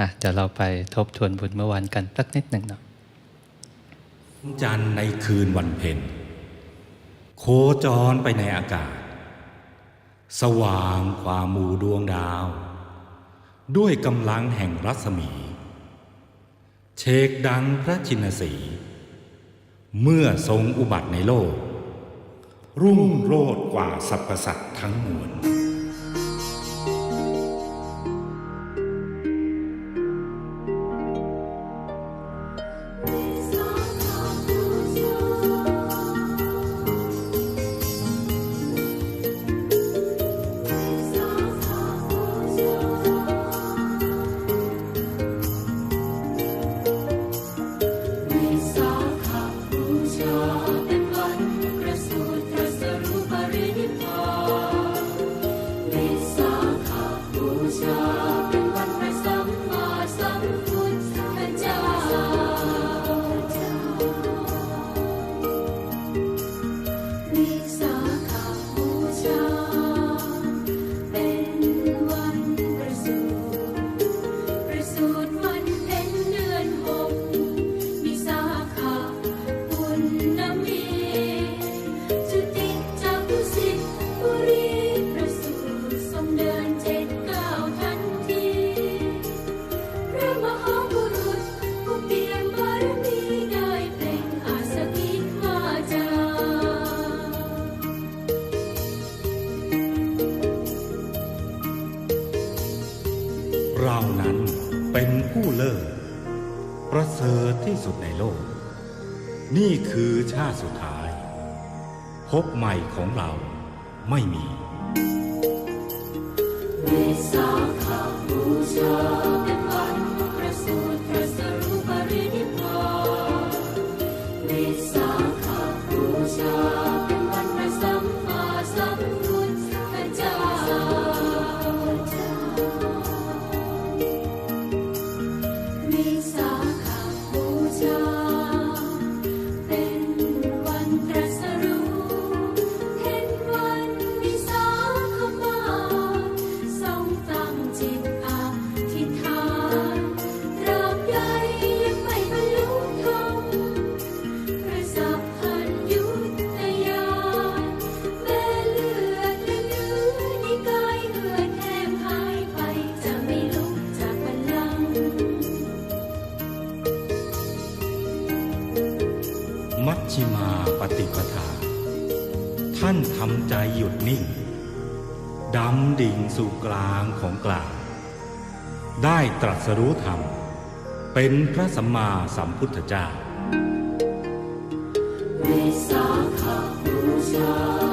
อะเดี๋ยวเราไปทบทวนบุญเมื่อวานกันสักนิดหนึ่งเนาะจันในคืนวันเพ็ญโคจรไปในอากาศ สว่างความหมู่ดวงดาว ด้วยกำลังแห่งรัศมี เชกดังพระชินสี เมื่อทรงอุบัติในโลก รุ่งโรดกว่าสรรพสัตว์ทั้งมวล วิ ผู้เลิศประเสริฐที่สุดในโลก นี่คือชาติสุดท้าย พบใหม่ของเราไม่มีวิสาขบูชาเป็นวันประสูติตรัสรู้ปรินิพพานวิสาขบูชา มัชชิมาปฏิปทา ท่านทำใจหยุดนิ่งดำดิ่งสู่กลางของกลาง ได้ตรัสรู้ธรรม เป็นพระสัมมาสัมพุทธเจ้าวิสาขบูชา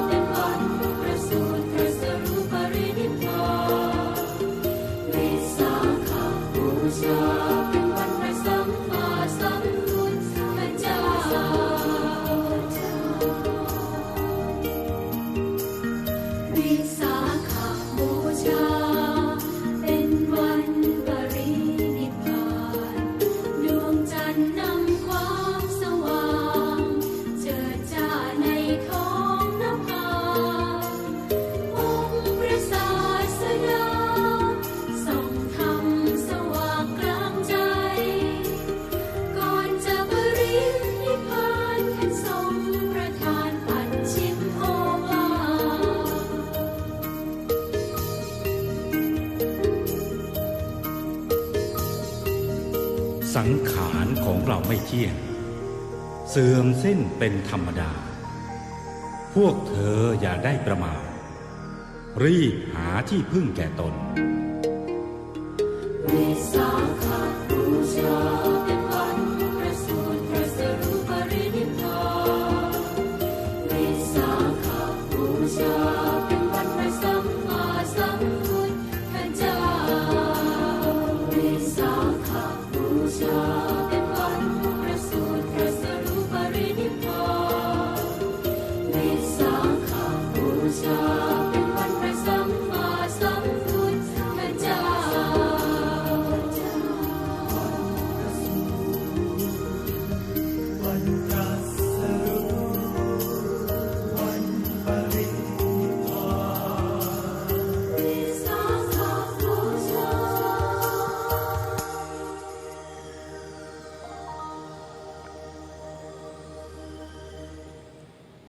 สังขารของเราไม่เที่ยง เสื่อมสิ้นเป็นธรรมดา พวกเธออย่าได้ประมาทรีบหาที่พึ่งแก่ตนวิสาขบูชา